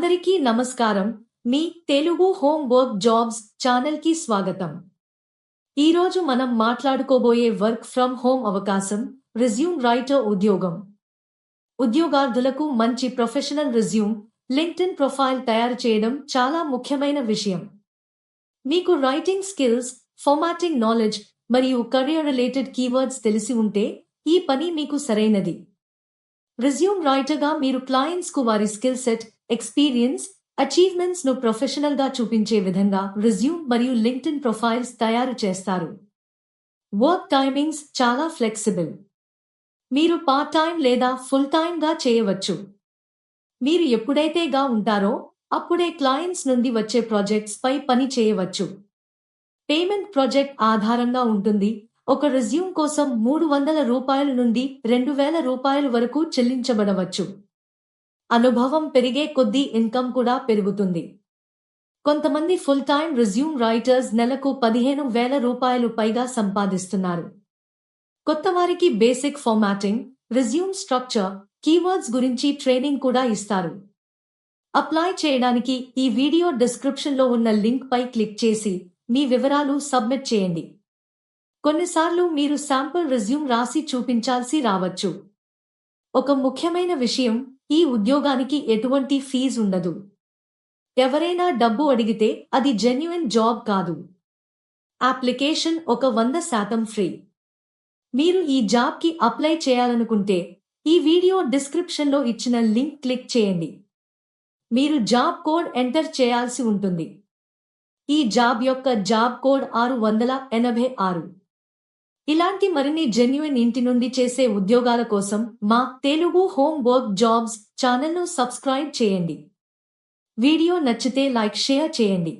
అందరికీ నమస్కారం. మీ తెలుగు హోమ్ వర్క్ జాబ్స్ ఛానల్కి స్వాగతం. ఈరోజు మనం మాట్లాడుకోబోయే వర్క్ ఫ్రమ్ హోమ్ అవకాశం రిజ్యూమ్ రైటర్ ఉద్యోగం. ఉద్యోగార్థులకు మంచి ప్రొఫెషనల్ రిజ్యూమ్ లింక్డ్ఇన్ ప్రొఫైల్ తయారు చేయడం చాలా ముఖ్యమైన విషయం. మీకు రైటింగ్ స్కిల్స్ ఫార్మాటింగ్ నాలెడ్జ్ మరియు కెరియర్ రిలేటెడ్ కీవర్డ్స్ తెలిసి ఉంటే ఈ పని మీకు సరైనది. రిజ్యూమ్ రైటర్గా మీరు క్లయింట్స్కు వారి స్కిల్ సెట్ ఎక్స్పీరియన్స్ అచీవ్మెంట్స్ను ప్రొఫెషనల్గా చూపించే విధంగా రిజ్యూమ్ మరియు లింక్డ్ఇన్ ప్రొఫైల్స్ తయారు చేస్తారు. వర్క్ టైమింగ్స్ చాలా ఫ్లెక్సిబుల్ మీరు పార్ట్ టైం లేదా ఫుల్ టైం గా చేయవచ్చు. మీరు ఎప్పుడైతే గా ఉంటారో అప్పుడే క్లయింట్స్ నుండి వచ్చే ప్రాజెక్ట్స్ పై పని చేయవచ్చు. పేమెంట్ ప్రాజెక్ట్ ఆధారంగా ఉంటుంది. ఒక రెజ్యూమ్ కోసం మూడు వందల రూపాయల నుండి రెండు వేల రూపాయల వరకు చెల్లించబడవచ్చు. అనుభవం పెరిగే కొద్దీ ఇన్కమ్ కూడా పెరుగుతుంది. కొంతమంది ఫుల్ టైం రెజ్యూమ్ రైటర్స్ నెలకు పదిహేను వేల రూపాయలు పైగా సంపాదిస్తున్నారు. కొత్తవారికి basic formatting resume structure keywords గురించి ట్రైనింగ్ కూడా ఇస్తారు. అప్లై చేయడానికి ఈ వీడియో డిస్క్రిప్షన్లో ఉన్న లింక్పై క్లిక్ చేసి మీ వివరాలు సబ్మిట్ చేయండి. కొన్నిసార్లు మీరు శాంపుల్ రిజ్యూమ్ రాసి చూపించాల్సి రావచ్చు. ఒక ముఖ్యమైన విషయం ఈ ఉద్యోగానికి ఎటువంటి ఫీజు ఉండదు. ఎవరైనా డబ్బు అడిగితే అది జెన్యున్ జాబ్ కాదు. అప్లికేషన్ ఒక వంద శాతం ఫ్రీ. మీరు ఈ జాబ్కి అప్లై చేయాలనుకుంటే ఈ వీడియో డిస్క్రిప్షన్లో ఇచ్చిన లింక్ క్లిక్ చేయండి. మీరు జాబ్ కోడ్ ఎంటర్ చేయాల్సి ఉంటుంది. ఈ జాబ్ యొక్క జాబ్ కోడ్ ఆరు వందల ఎనభై ఆరు. ఇలాంటి మరిన్ని జెన్యున్ ఇంటి నుండి చేసే ఉద్యోగాల కోసం మా తెలుగు హోమ్ వర్క్ జాబ్స్ ఛానల్ను సబ్స్క్రైబ్ చేయండి. వీడియో నచ్చితే లైక్ షేర్ చేయండి.